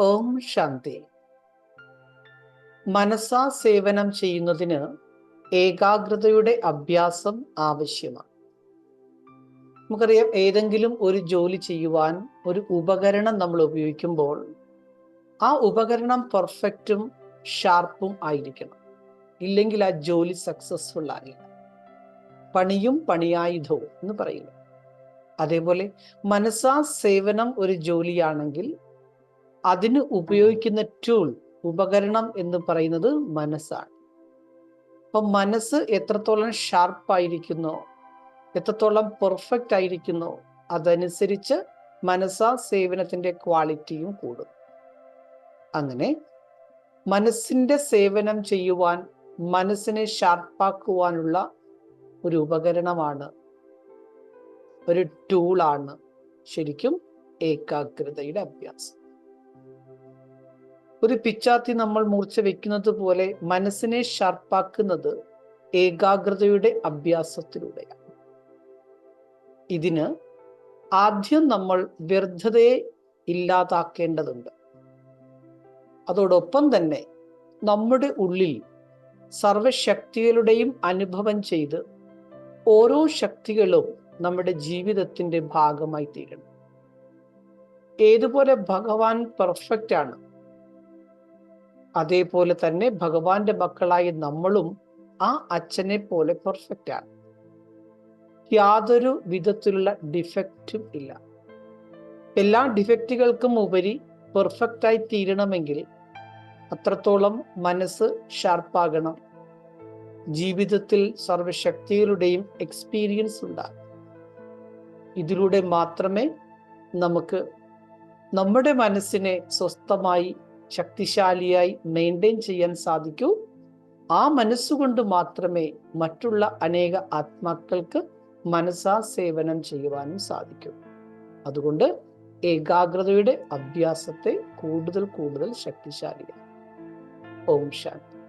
ഓം ശാന്തി. മനസാ സേവനം ചെയ്യുന്നതിന് ഏകാഗ്രതയുടെ അഭ്യാസം ആവശ്യമാണ്. നമുക്കറിയാം ഏതെങ്കിലും ഒരു ജോലി ചെയ്യുവാൻ ഒരു ഉപകരണം നമ്മൾ ഉപയോഗിക്കുമ്പോൾ ആ ഉപകരണം പെർഫെക്റ്റും ഷാർപ്പും ആയിരിക്കണം. ഇല്ലെങ്കിൽ ആ ജോലി സക്സസ്ഫുൾ ആകില്ല. പണിയും പണിയായുധവും എന്ന് പറയില്ല അതേപോലെ മനസാ സേവനം ഒരു ജോലിയാണെങ്കിൽ അതിന് ഉപയോഗിക്കുന്ന ടൂൾ ഉപകരണം എന്ന് പറയുന്നത് മനസ്സാണ്. അപ്പൊ മനസ്സ് എത്രത്തോളം ഷാർപ്പായിരിക്കുന്നോ എത്രത്തോളം പെർഫെക്റ്റ് ആയിരിക്കുന്നോ അതനുസരിച്ച് മനസ്സാ സേവനത്തിന്റെ ക്വാളിറ്റിയും കൂടും. അങ്ങനെ മനസ്സിന്റെ സേവനം ചെയ്യുവാൻ മനസ്സിനെ ഷാർപ്പാക്കുവാനുള്ള ഒരു ഉപകരണമാണ് ഒരു ടൂളാണ് ശരിക്കും ഏകാഗ്രതയുടെ അഭ്യാസം. ഒരു പിച്ചാത്തി നമ്മൾ മൂർച്ച വെക്കുന്നത് പോലെ മനസ്സിനെ ഷാർപ്പാക്കുന്നത് ഏകാഗ്രതയുടെ അഭ്യാസത്തിലൂടെയാണ്. ഇതിന് ആദ്യം നമ്മൾ വ്യർത്ഥതയെ ഇല്ലാതാക്കേണ്ടതുണ്ട്. അതോടൊപ്പം തന്നെ നമ്മുടെ ഉള്ളിൽ സർവശക്തികളുടെയും അനുഭവം ചെയ്ത് ഓരോ ശക്തികളും നമ്മുടെ ജീവിതത്തിന്റെ ഭാഗമായി തീരണം ഏതുപോലെ ഭഗവാൻ പെർഫെക്റ്റ് ആണ് അതേപോലെ തന്നെ ഭഗവാന്റെ മക്കളായി നമ്മളും ആ അച്ഛനെ പോലെ പെർഫെക്റ്റ് ആണ്. യാതൊരു വിധത്തിലുള്ള ഡിഫക്റ്റും ഇല്ല. എല്ലാ ഡിഫക്റ്റുകൾക്കും ഉപരി പെർഫെക്റ്റ് ആയി തീരണമെങ്കിൽ അത്രത്തോളം മനസ്സ് ഷാർപ്പാകണം ജീവിതത്തിൽ സർവശക്തികളുടെയും എക്സ്പീരിയൻസ് ഉണ്ടാകും. ഇതിലൂടെ മാത്രമേ നമുക്ക് നമ്മുടെ മനസ്സിനെ സ്വസ്ഥമായി ശക്തിശാലിയായി മെയിന്റെയിൻ ചെയ്യാൻ സാധിക്കൂ. ആ മനസ്സുകൊണ്ട് മാത്രമേ മറ്റുള്ള അനേക ആത്മാക്കൾക്ക് മനസ്സാ സേവനം ചെയ്യുവാനും സാധിക്കൂ. അതുകൊണ്ട് ഏകാഗ്രതയുടെ അഭ്യാസത്തെ കൂടുതൽ കൂടുതൽ ശക്തിശാലിയാണ് ഓം ശാന്തി.